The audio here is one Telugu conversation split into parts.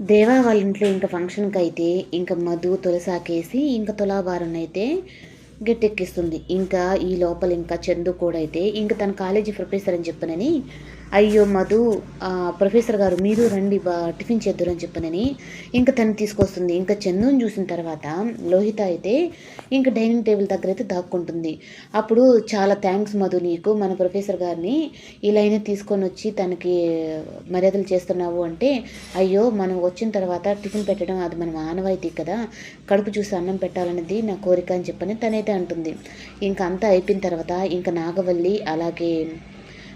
దేవా వాళ్ళ ఇంట్లో ఇంకా ఫంక్షన్కి అయితే ఇంకా మధు తులసాకేసి ఇంకా తులాభారం అయితే గట్టెక్కిస్తుంది. ఇంకా ఈ లోపల ఇంకా చందు కూడా అయితే ఇంకా తన కాలేజీ ప్రొఫెసర్ అని చెప్పనని అయ్యో మధు ప్రొఫెసర్ గారు మీరు రండి బా టిఫిన్ చేద్దురు అని చెప్పనని. ఇంకా తను తీసుకొస్తుంది. ఇంకా చందుని చూసిన తర్వాత లోహిత అయితే ఇంకా డైనింగ్ టేబుల్ దగ్గర అయితే దాక్కుంటుంది. అప్పుడు చాలా థ్యాంక్స్ మధు నీకు. మన ప్రొఫెసర్ గారిని ఇలా అయినా తీసుకొని వచ్చి తనకి మర్యాదలు చేస్తున్నావు అంటే అయ్యో మనం వచ్చిన తర్వాత టిఫిన్ పెట్టడం అది మన ఆనవాయితీ కదా. కడుపు చూసి అన్నం పెట్టాలనేది నా కోరిక అని చెప్పని తనైతే అంటుంది. ఇంకా అంతా అయిపోయిన తర్వాత ఇంకా నాగవల్లి అలాగే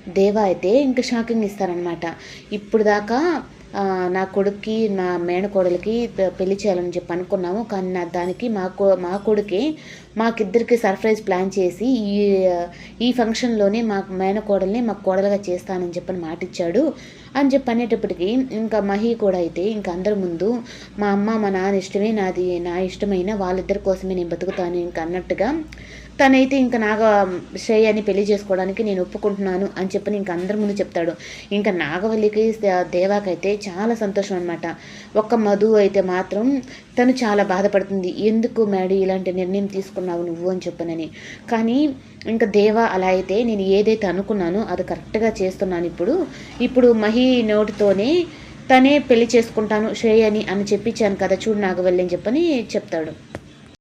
దేవా అయితే ఇంకా షాకింగ్ ఇస్తారనమాట ఇప్పుడు దాకా నా కొడుక్కి నా మేనకోడలికి పెళ్ళి చేయాలని చెప్పి అనుకున్నాము. కానీ నా దానికి మా కొ మా కొడుకే మాకిద్దరికి సర్ప్రైజ్ ప్లాన్ చేసి ఈ ఈ ఫంక్షన్లోనే మా మేనకోడల్ని మా కోడలుగా చేస్తానని చెప్పని మాటిచ్చాడు. అని చెప్పి అనేటప్పటికీ ఇంకా మహి కూడా అయితే ఇంకా అందరి ముందు మా అమ్మ మా నాన్న ఇష్టమే నాది నా ఇష్టమైన వాళ్ళిద్దరి కోసమే నేను బతుకుతాను ఇంకా అన్నట్టుగా తనైతే ఇంకా నాగ శ్రేయాన్ని పెళ్ళి చేసుకోవడానికి నేను ఒప్పుకుంటున్నాను అని చెప్పి ఇంకా అందరి ముందు చెప్తాడు. ఇంకా నాగవల్లికి దేవాకైతే చాలా సంతోషం అనమాట ఒక్క మధు అయితే మాత్రం తను చాలా బాధపడుతుంది. ఎందుకు మేడం ఇలాంటి నిర్ణయం తీసుకున్నావు నువ్వు? అని చెప్పనని. కానీ ఇంకా దేవా అలా అయితే నేను ఏదైతే అనుకున్నానో అది కరెక్ట్గా చేస్తున్నాను ఇప్పుడు. ఇప్పుడు మహి నోటితోనే తనే పెళ్ళి చేసుకుంటాను శ్రేయని అని చెప్పించాను కదా చూడు నాగవల్లి అని చెప్పని చెప్తాడు.